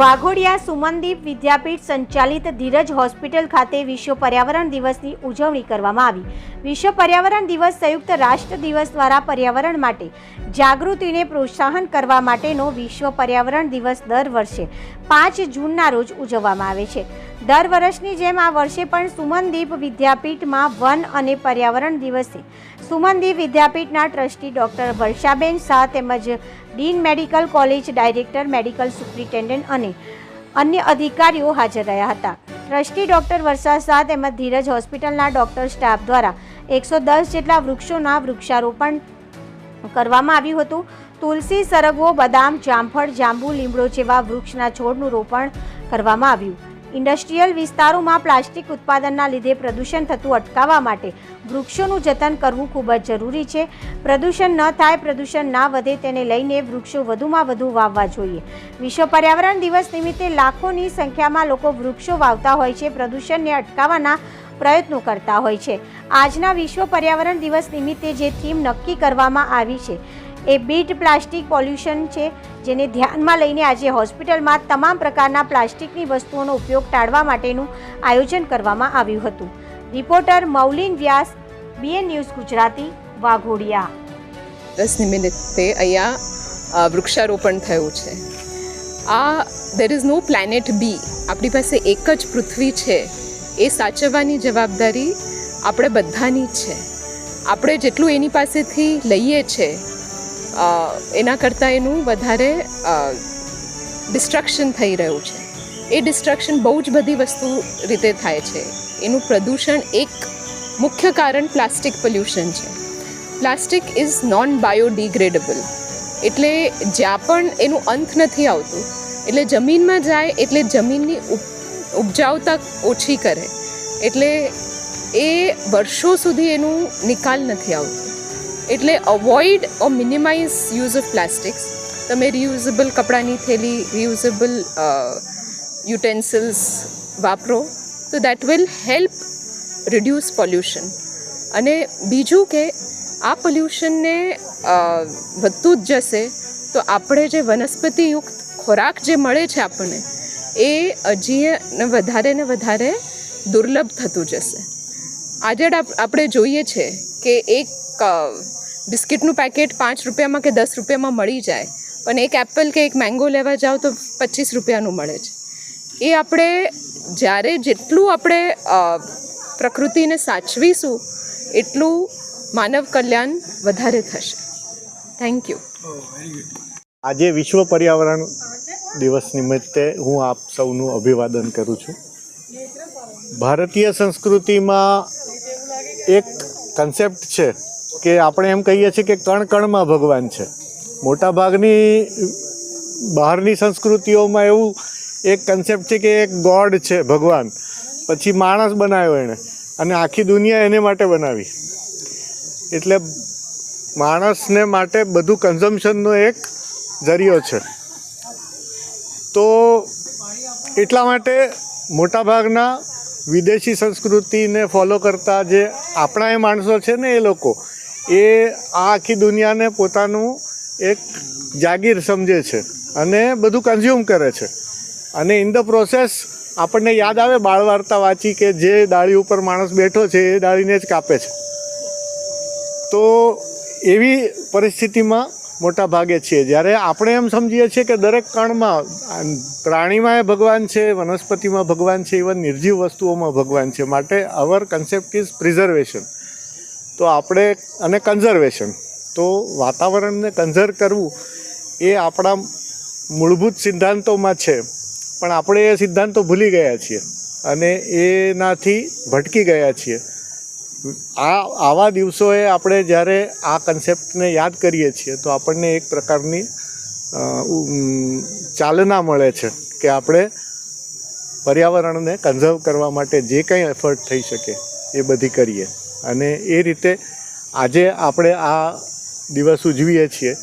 વાઘોડિયા સુમનદીપ વિદ્યાપીઠ સંચાલિત ધીરજ હોસ્પિટલ ખાતે વિશ્વ પર્યાવરણ દિવસની ઉજવણી કરવામાં આવી. વિશ્વ પર્યાવરણ દિવસ સંયુક્ત રાષ્ટ્ર દિવસ દ્વારા પર્યાવરણ માટે જાગૃતિને પ્રોત્સાહન કરવા માટેનો વિશ્વ પર્યાવરણ દિવસ દર વર્ષે પાંચ જૂનના રોજ ઉજવવામાં આવે છે. દર વર્ષની જેમ આ વર્ષે પણ સુમનદીપ વિદ્યાપીઠમાં વન અને પર્યાવરણ દિવસે સુમનદીપ વિદ્યાપીઠના ટ્રસ્ટી ડૉક્ટર વર્ષાબેન શાહ તેમજ dean medical college director, medical superintendent અને અન્ય અધિકારીઓ હાજર રહ્યા હતા. ટ્રસ્ટી ડૉક્ટર વરસાદ શાહ તેમજ ધીરજ હોસ્પિટલના ડૉક્ટર સ્ટાફ દ્વારા એકસો દસ જેટલા વૃક્ષોના વૃક્ષારોપણ કરવામાં આવ્યું હતું. તુલસી, સરગવો, બદામ, જામફળ, જાંબુ, લીમડો જેવા વૃક્ષના છોડનું રોપણ કરવામાં આવ્યું. ઇન્ડસ્ટ્રીયલ વિસ્તારોમાં પ્લાસ્ટિક ઉત્પાદનના લીધે પ્રદૂષણ થતું અટકાવવા માટે વૃક્ષોનું જતન કરવું ખૂબ જ જરૂરી છે. પ્રદૂષણ ન થાય, પ્રદૂષણ ના વધે તેને લઈને વૃક્ષો વધુમાં વધુ વાવવા જોઈએ. વિશ્વ પર્યાવરણ દિવસ નિમિત્તે લાખોની સંખ્યામાં લોકો વૃક્ષો વાવતા હોય છે, પ્રદૂષણને અટકાવવાના પ્રયત્નો કરતા હોય છે. આજના વિશ્વ પર્યાવરણ દિવસ નિમિત્તે જે થીમ નક્કી કરવામાં આવી છે એ બીટ પ્લાસ્ટિક પોલ્યુશન છે જેને ધ્યાનમાં લઈને આજે હોસ્પિટલમાં તમામ પ્રકારના પ્લાસ્ટિકની વસ્તુઓનો ઉપયોગ ટાળવા માટેનું આયોજન કરવામાં આવ્યું હતું. Reporter Maulin Vyas B N news Gujarati Waghodia. દસ નિમિત્તે અહીંયા વૃક્ષારોપણ થયું છે. આ દેર ઇઝ નો પ્લેનેટ બી આપણી પાસે એક જ પૃથ્વી છે. એ સાચવવાની જવાબદારી આપણે બધાની છે. આપણે જેટલું એની પાસેથી લઈએ છે અ, એના કરતાં એનું વધારે ડિસ્ટ્રક્શન થઈ રહ્યું છે. એ ડિસ્ટ્રક્શન બહુ જ બધી વસ્તુ રીતે થાય છે. એનું પ્રદૂષણ એક મુખ્ય કારણ પ્લાસ્ટિક પોલ્યુશન છે. પ્લાસ્ટિક ઇઝ નોન બાયોડિગ્રેડેબલ એટલે જ્યાં પણ એનું અંત નથી આવતું, એટલે જમીનમાં જાય, એટલે જમીનની ઉપ, ઉપજાવતા ઓછી કરે. એટલે એ વર્ષો સુધી એનું નિકાલ નથી આવતું. એટલે avoid or minimize use of plastics તમે રિયુઝેબલ કપડાની થેલી રિયુઝેબલ યુટેન્સિલ્સ વાપરો, તો that will help reduce pollution અને બીજું કે, આ પોલ્યુશનને વધતું જ જશે, તો આપણે જે વનસ્પતિયુક્ત ખોરાક જે મળે છે આપણને, એ હજી વધારે ને વધારે દુર્લભ થતું જશે. આજે આપણે જોઈએ છે કે એક બિસ્કિટનું પેકેટ પાંચ રૂપિયામાં કે દસ રૂપિયામાં મળી જાય પણ એક એપલ કે એક મેંગો લેવા જાઓ તો પચીસ રૂપિયાનું મળે છે. એ આપણે જ્યારે જેટલું આપણે પ્રકૃતિને સાચવીશું, એટલું માનવ કલ્યાણ વધારે થશે. થેન્ક યુ આજે વિશ્વ પર્યાવરણ દિવસ નિમિત્તે હું આપ સૌનું અભિવાદન કરું છું. ભારતીય સંસ્કૃતિમાં એક કન્સેપ્ટ છે કે આપણે એમ કહીએ છીએ કે કણ કણમાં ભગવાન છે. મોટા ભાગની બહારની સંસ્કૃતિઓમાં એવું એક કન્સેપ્ટ છે કે એક ગોડ છે, ભગવાન. પછી માણસ બનાવ્યો એણે અને આખી દુનિયા એને માટે બનાવી. એટલે માણસને માટે બધું કન્ઝમ્પશનનો એક જરિયો છે. તો એટલા માટે મોટાભાગના વિદેશી સંસ્કૃતિને ફોલો કરતા જે આપણા એ માણસો છે ને એ લોકો એ આ આખી દુનિયાને પોતાનું એક જાગીર સમજે છે અને બધું કન્ઝ્યુમ કરે છે. અને ઇન ધ પ્રોસેસ આપણને યાદ આવે બાળ વાર્તા વાંચી કે જે ડાળી ઉપર માણસ બેઠો છે એ ડાળીને જ કાપે છે. તો એવી પરિસ્થિતિમાં મોટા ભાગે છીએ. જ્યારે આપણે એમ સમજીએ છીએ કે દરેક કણમાં પ્રાણીમાં એ ભગવાન છે, વનસ્પતિમાં ભગવાન છે, ઇવન નિર્જીવ વસ્તુઓમાં ભગવાન છે. માટે અવર કન્સેપ્ટ ઇઝ પ્રિઝર્વેશન તો આપણે, અને કન્ઝર્વેશન તો વાતાવરણને કન્ઝર્વ કરવું એ આપણા મૂળભૂત સિદ્ધાંતોમાં છે. પણ આપણે એ સિદ્ધાંતો ભૂલી ગયા છીએ અને એનાથી ભટકી ગયા છીએ. આ, આવા દિવસોએ આપણે જ્યારે આ કન્સેપ્ટને યાદ કરીએ છીએ, તો આપણને એક પ્રકારની ચાલના મળે છે કે આપણે પર્યાવરણને કન્ઝર્વ કરવા માટે જે કંઈ એફર્ટ થઈ શકે એ બધી કરીએ. અને એ રીતે આજે આપણે આ દિવસ ઉજવીએ છીએ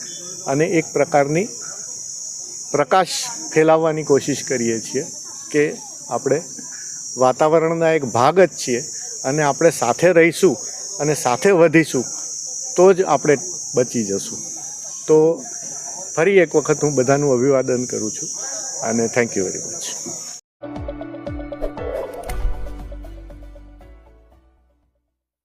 અને એક પ્રકારની પ્રકાશ ફેલાવવાની કોશિશ કરીએ છીએ કે આપણે વાતાવરણના એક ભાગ જ છીએ અને આપણે સાથે રહીશું અને સાથે વધીશું તો જ આપણે બચી જશું. તો ફરી એક વખત હું બધાનું અભિવાદન કરું છું અને થેન્ક યુ વેરી મચ